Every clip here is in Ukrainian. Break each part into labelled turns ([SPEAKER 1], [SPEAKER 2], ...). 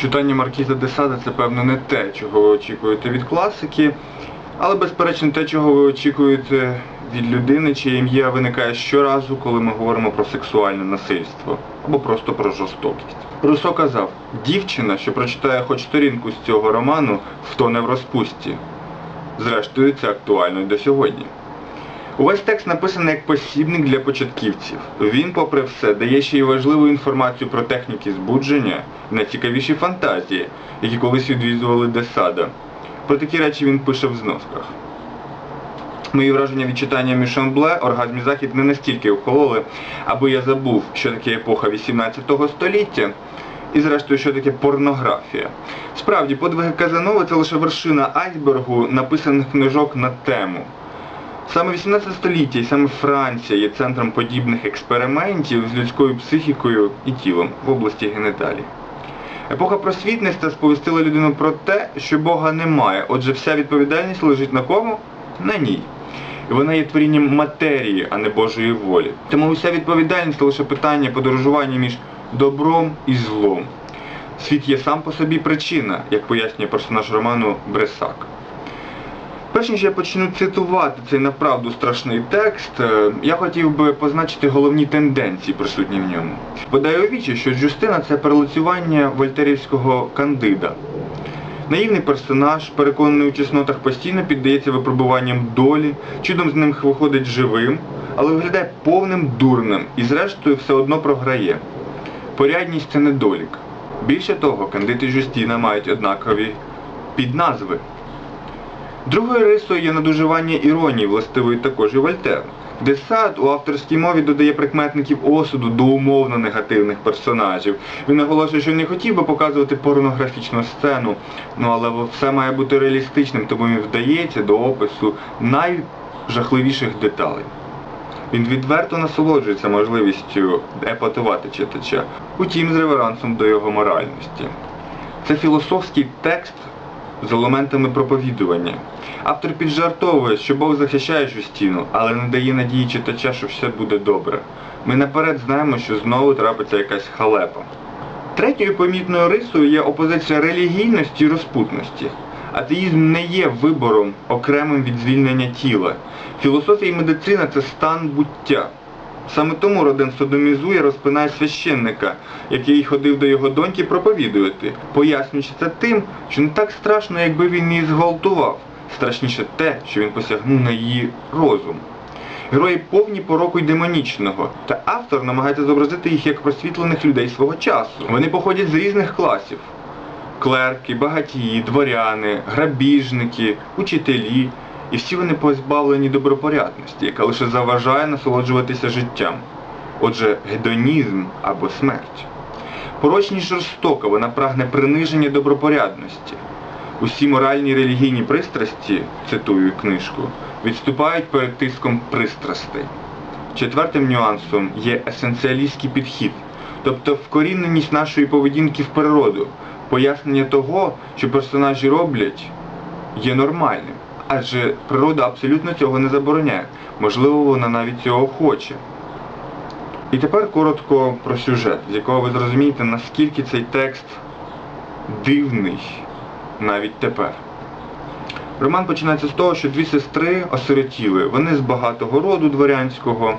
[SPEAKER 1] Читання Маркіза де Сада це певно не те, чого ви очікуєте від класики, але безперечно те, чого ви очікуєте від людини, чиє ім'я виникає щоразу, коли ми говоримо про сексуальне насильство або просто про жорстокість. Руссо казав, дівчина, що прочитає хоч сторінку з цього роману, втоне в розпусті. Зрештою, це актуально і до сьогодні. Увесь текст написаний як посібник для початківців. Він, попри все, дає ще й важливу інформацію про техніки збудження і найцікавіші фантазії, які колись відвідували Десада. Про такі речі він пише в зносках. Мої враження від читання Мішамбле «Оргазм і захід не настільки охололи, аби я забув, що таке епоха 18 століття, і зрештою, що таке порнографія. Справді, подвиги Казанови це лише вершина айсбергу написаних книжок на тему. Саме 18 століття і саме Франція є центром подібних експериментів з людською психікою і тілом в області генеталій. Епоха просвітництва сповістила людину про те, що Бога немає, отже, вся відповідальність лежить на кому? На ній. І вона є творінням матерії, а не Божої волі. Тому вся відповідальність лише питання подорожування між добром і злом. Світ є сам по собі причина, як пояснює персонаж роману Бресак. Перш ніж я почну цитувати цей направду страшний текст, е, я хотів би позначити головні тенденції, присутні в ньому. Подаю вічі, що Джустина це перелицювання вольтерівського кандида. Наївний персонаж, переконаний у чеснотах, постійно піддається випробуванням долі, чудом з ним виходить живим, але виглядає повним дурним і зрештою все одно програє. Порядність це недолік. Більше того, кандид і Жустіна мають однакові підназви. Другою рисою є надуживання іронії, властивої також і Вольтеру. Десад у авторській мові додає прикметників осуду до умовно негативних персонажів. Він наголошує, що не хотів би показувати порнографічну сцену, ну але все має бути реалістичним, тому він вдається до опису найжахливіших деталей. Він відверто насолоджується можливістю епатувати читача, утім з реверансом до його моральності. Це філософський текст з елементами проповідування. Автор піджартовує, що Бог захищає Жустіну, але не дає надії читача, що все буде добре. Ми наперед знаємо, що знову трапиться якась халепа. Третьою помітною рисою є опозиція релігійності і розпутності. Атеїзм не є вибором окремим від звільнення тіла. Філософія і медицина це стан буття. Саме тому Роден содомізує, розпинає священника, який ходив до його доньки проповідувати, пояснюючи це тим, що не так страшно, якби він її зґвалтував. Страшніше те, що він посягнув на її розум. Герої повні пороку й демонічного, та автор намагається зобразити їх як просвітлених людей свого часу. Вони походять з різних класів: клерки, багатії, дворяни, грабіжники, учителі. І всі вони позбавлені добропорядності, яка лише заважає насолоджуватися життям. Отже, гедонізм або смерть. Порочність жорстока, вона прагне приниження добропорядності. Усі моральні і релігійні пристрасті, цитую книжку, відступають перед тиском пристрастей. Четвертим нюансом є есенціалістський підхід, тобто вкоріненість нашої поведінки в природу, пояснення того, що персонажі роблять, є нормальним. Адже природа абсолютно цього не забороняє. Можливо, вона навіть цього хоче. І тепер коротко про сюжет, з якого ви зрозумієте, наскільки цей текст дивний навіть тепер. Роман починається з того, що дві сестри осиротіли. Вони з багатого роду дворянського.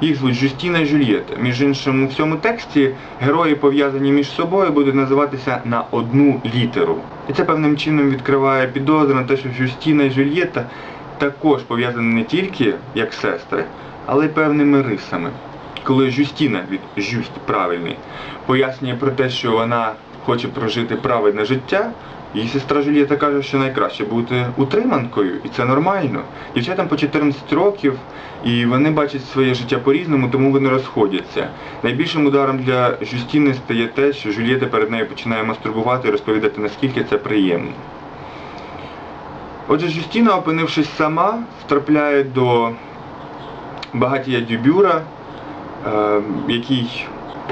[SPEAKER 1] Їх звуть Жюстіна і Жюльєта. Між іншим, у всьому тексті герої, пов'язані між собою, будуть називатися на одну літеру. І це певним чином відкриває підозри на те, що Жюстіна і Жюльєта також пов'язані не тільки як сестри, але й певними рисами. Коли Жюстіна від Жюст правильний пояснює про те, що вона хоче прожити праведне життя, Її сестра Жюльєта каже, що найкраще бути утриманкою, і це нормально. Дівчатам по 14 років, і вони бачать своє життя по-різному, тому вони розходяться. Найбільшим ударом для Жюстіни стає те, що Жюльєта перед нею починає мастурбувати і розповідати, наскільки це приємно. Отже, Жюстіна, опинившись сама, втрапляє до багатія Дюбюра, е, який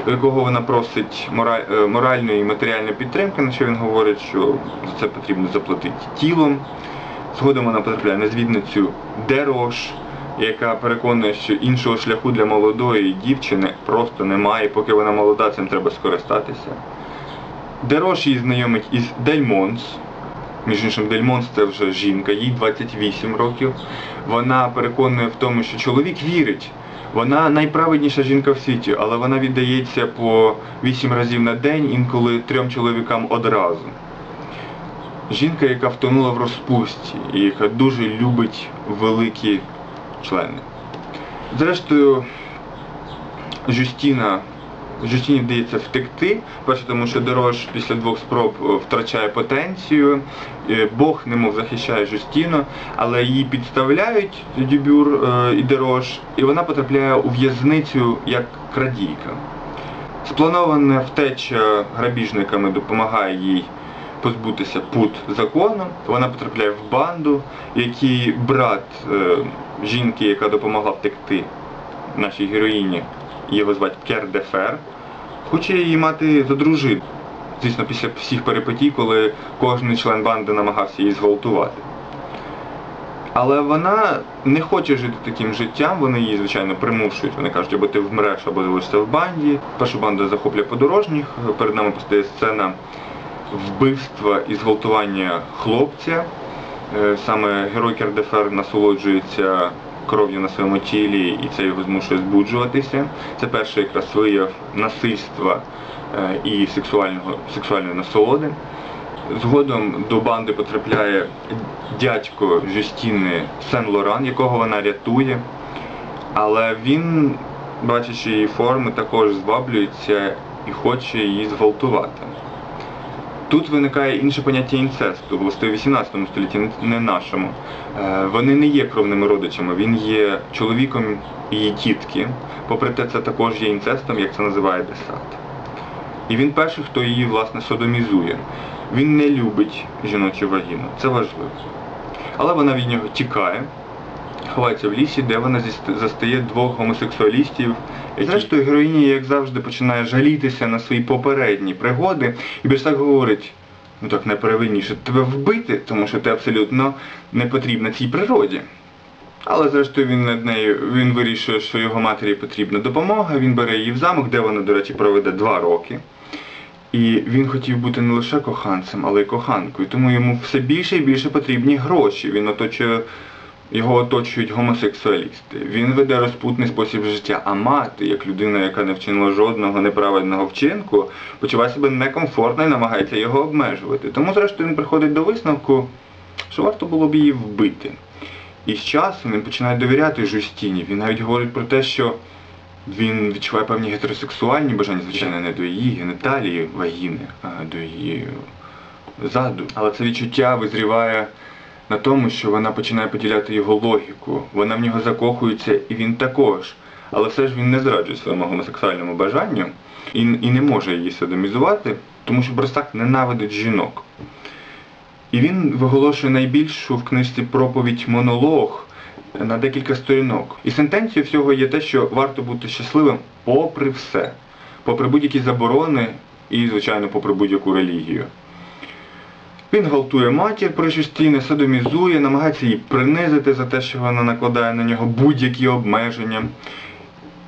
[SPEAKER 1] якого вона просить е, моральної і матеріальної підтримки, на що він говорить, що за це потрібно заплатити тілом. Згодом вона потрапляє на звідницю Дерош, яка переконує, що іншого шляху для молодої дівчини просто немає, поки вона молода, цим треба скористатися. Дерош її знайомить із Дельмонс. Між іншим, Дельмонс це вже жінка, їй 28 років. Вона переконує в тому, що чоловік вірить. Вона найправедніша жінка в світі, але вона віддається по 8 разів на день, інколи трьом чоловікам одразу. Жінка, яка втонула в розпусті і яка дуже любить великі члени. Зрештою, Жюстіна, Жюстіні вдається втекти, перше тому що Дерош після двох спроб е, втрачає потенцію, е, Бог немов захищає Жюстіну, але її підставляють Дюбюр е, і Дерош, і вона потрапляє у в'язницю як крадійка. Спланована втеча грабіжниками допомагає їй позбутися пут закону. Вона потрапляє в банду, який брат жінки, яка допомогла втекти нашій героїні, його звати Кер де хоче її мати за дружину. Звісно, після всіх перипетій, коли кожен член банди намагався її зґвалтувати. Але вона не хоче жити таким життям, вони її, звичайно, примушують. Вони кажуть, або ти вмреш, або залишишся в банді. Першу банду захоплює подорожніх. Перед нами постає сцена вбивства і зґвалтування хлопця. Е, Саме герой Кердефер насолоджується кров'ю на своєму тілі і це його змушує збуджуватися. Це перший якраз вияв насильства е, і сексуального, сексуальної насолоди. Згодом до банди потрапляє дядько Жюстіни Сен-Лоран, якого вона рятує. Але він, бачачи її форми, також зваблюється і хоче її зґвалтувати. Тут виникає інше поняття інцесту, власне, в 18 столітті, не нашому. Е, Вони не є кровними родичами, він є чоловіком її тітки. Попри те, це також є інцестом, як це називає Десант. І він перший, хто її, власне, содомізує. Він не любить жіночу вагіну, це важливо. Але вона від нього тікає, ховається в лісі, де вона застає двох гомосексуалістів. Зрештою героїня, як завжди, починає жалітися на свої попередні пригоди, і Берсак говорить, ну так найправильніше, тебе вбити, тому що ти абсолютно не потрібна цій природі. Але зрештою він над нею він вирішує, що його матері потрібна допомога. Він бере її в замок, де вона, до речі, проведе два роки. І він хотів бути не лише коханцем, але й коханкою. Тому йому все більше і більше потрібні гроші. Він оточує, його оточують гомосексуалісти. Він веде розпутний спосіб життя. А мати, як людина, яка не вчинила жодного неправильного вчинку, почуває себе некомфортно і намагається його обмежувати. Тому, зрештою, він приходить до висновку, що варто було б її вбити. І з часом він починає довіряти Жустіні. Він навіть говорить про те, що він відчуває певні гетеросексуальні бажання, звичайно, не до її геніталії, вагіни, а до її заду. Але це відчуття визріває на тому, що вона починає поділяти його логіку. Вона в нього закохується, і він також. Але все ж він не зраджує своєму гомосексуальному бажанню і, і не може її садомізувати, тому що Бростак ненавидить жінок. І він виголошує найбільшу в книжці проповідь монолог на декілька сторінок. І сентенцією всього є те, що варто бути щасливим попри все, попри будь-які заборони і, звичайно, попри будь-яку релігію. Він гвалтує матір при Жюстіни, садомізує, намагається її принизити за те, що вона накладає на нього будь-які обмеження.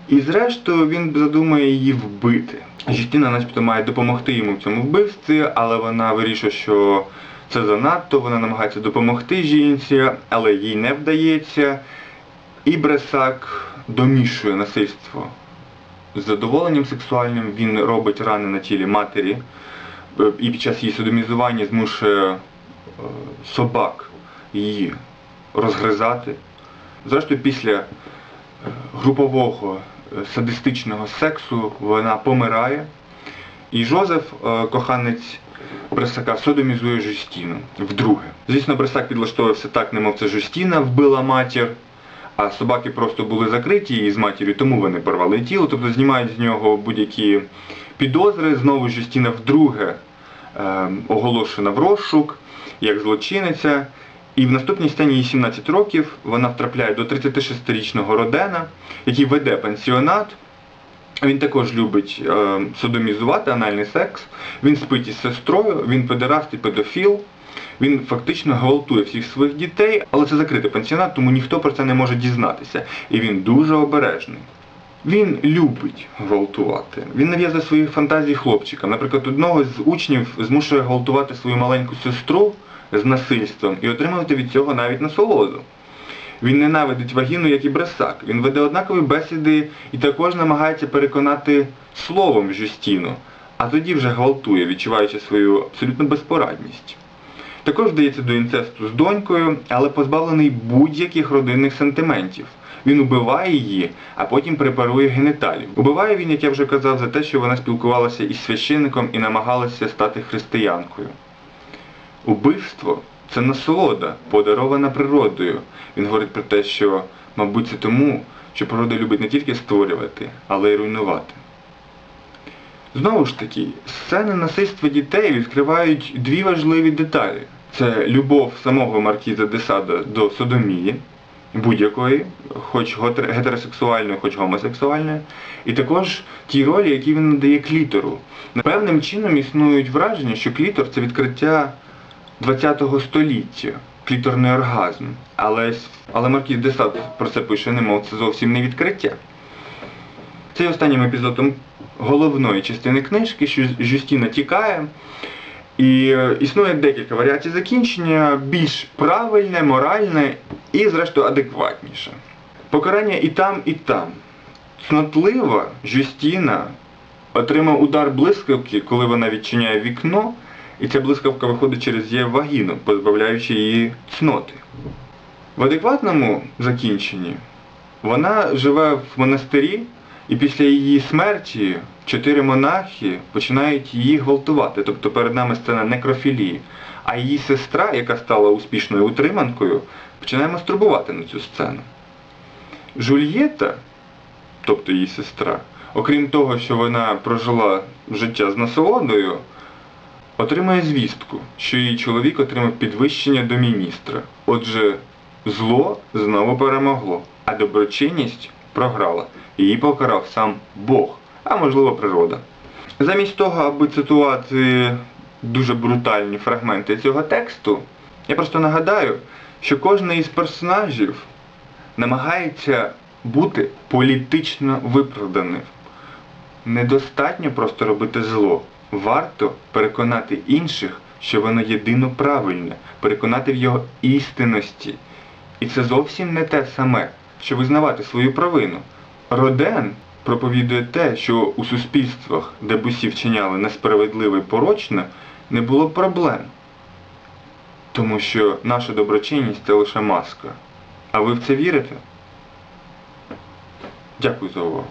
[SPEAKER 1] І зрештою він задумає її вбити. Жюстіна начебто має допомогти йому в цьому вбивстві, але вона вирішує, що це занадто, вона намагається допомогти жінці, але їй не вдається. І Бресак домішує насильство. З задоволенням сексуальним він робить рани на тілі матері і під час її содомізування змушує е, собак її розгризати. Зрештою, після е, групового е, садистичного сексу вона помирає. І Жозеф, е, коханець Бресака, содомізує Жюстіну вдруге. Звісно, Бресак підлаштовувався так, немов це Жюстіна вбила матір, а собаки просто були закриті із матір'ю, тому вони порвали тіло, тобто знімають з нього будь-які підозри. Знову Жюстіна вдруге е, оголошена в розшук як злочинниця. І в наступній сцені їй 17 років вона втрапляє до 36-річного Родена, який веде пансіонат. Він також любить е, содомізувати анальний секс. Він спить із сестрою, він педераст і педофіл. Він фактично гвалтує всіх своїх дітей, але це закритий пансіонат, тому ніхто про це не може дізнатися. І він дуже обережний. Він любить гвалтувати. Він нав'язує свої фантазії хлопчикам. Наприклад, одного з учнів змушує гвалтувати свою маленьку сестру з насильством і отримувати від цього навіть насолоду. Він ненавидить вагіну, як і бресак. Він веде однакові бесіди і також намагається переконати словом Жюстіну, а тоді вже гвалтує, відчуваючи свою абсолютну безпорадність. Також вдається до інцесту з донькою, але позбавлений будь-яких родинних сантиментів. Він убиває її, а потім препарує геніталів. Убиває він, як я вже казав, за те, що вона спілкувалася із священником і намагалася стати християнкою. Убивство це насолода, подарована природою. Він говорить про те, що, мабуть, це тому, що природа любить не тільки створювати, але й руйнувати. Знову ж таки, сцени насильства дітей відкривають дві важливі деталі. Це любов самого Маркіза де Сада до содомії, будь-якої, хоч гетеросексуальної, хоч гомосексуальної, і також ті ролі, які він надає клітору. Певним чином існують враження, що клітор це відкриття ХХ століття, кліторний оргазм. Але, але Маркіз де Сад про це пише, немов це зовсім не відкриття. Це останнім епізодом головної частини книжки, що Жюстіна тікає. І е, існує декілька варіацій закінчення, більш правильне, моральне і, зрештою, адекватніше. Покарання і там, і там. Цнотлива Жюстіна отримав удар блискавки, коли вона відчиняє вікно, і ця блискавка виходить через її вагіну, позбавляючи її цноти. В адекватному закінченні вона живе в монастирі, і після її смерті чотири монахи починають її гвалтувати. Тобто перед нами сцена некрофілії. А її сестра, яка стала успішною утриманкою, починає мастурбувати на цю сцену. Жульєта, тобто її сестра, окрім того, що вона прожила життя з насолодою, отримує звістку, що її чоловік отримав підвищення до міністра. Отже, зло знову перемогло, а доброчинність програла. Її покарав сам Бог, а можливо природа. Замість того, аби цитувати дуже брутальні фрагменти цього тексту, я просто нагадаю, що кожен із персонажів намагається бути політично виправданим. Недостатньо просто робити зло. Варто переконати інших, що воно єдино правильне, переконати в його істинності. І це зовсім не те саме, що визнавати свою провину. Роден проповідує те, що у суспільствах, де бусі вчиняли несправедливе і порочне, не було проблем. Тому що наша доброчинність це лише маска. А ви в це вірите? Дякую за увагу.